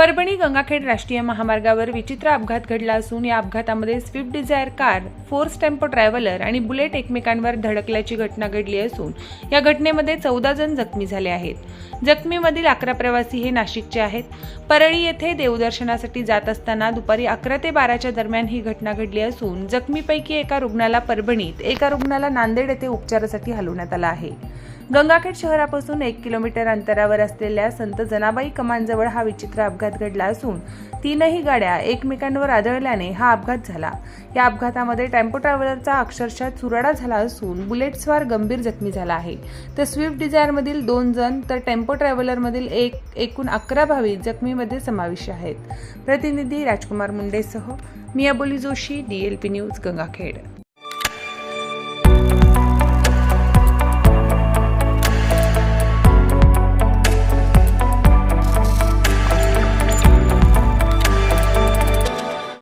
परभणी गंगाखेड राष्ट्रीय महामार्गावर विचित्र अपघात घडला असून या अपघातामध्ये Swift Dzire car Force Tempo Traveller आणि बुलेट एकमेकांवर धडकल्याची घटना घडली असून या घटनेमध्ये चौदा जण जखमी झाले आहेत. जखमीमधील अकरा प्रवासी हे नाशिकचे आहेत. परळी येथे देवदर्शनासाठी जात असताना दुपारी अकरा ते बाराच्या दरम्यान ही घटना घडली असून जखमीपैकी एका रुग्णाला परभणीत एका रुग्णाला नांदेड येथे उपचारासाठी हलवण्यात आला आहे. गंगाखेड शहरापासून एक किलोमीटर अंतरावर असलेल्या संत जनाबाई कमानजवळ हा विचित्र अपघात घडला असून तीनही गाड्या एकमेकांवर आदळल्याने हा अपघात झाला. या अपघातामध्ये टेम्पो ट्रॅव्हलरचा अक्षरशः चुराडा झाला असून बुलेटस्वार गंभीर जखमी झाला आहे. तर स्विफ्ट डिझायरमधील दोन जण तर टेम्पो ट्रॅव्हलरमधील एक एकूण अकरा भाविक जखमीमध्ये समाविष्ट आहेत. प्रतिनिधी राजकुमार मुंडेसह मी अबोली जोशी डीएलपी न्यूज गंगाखेड.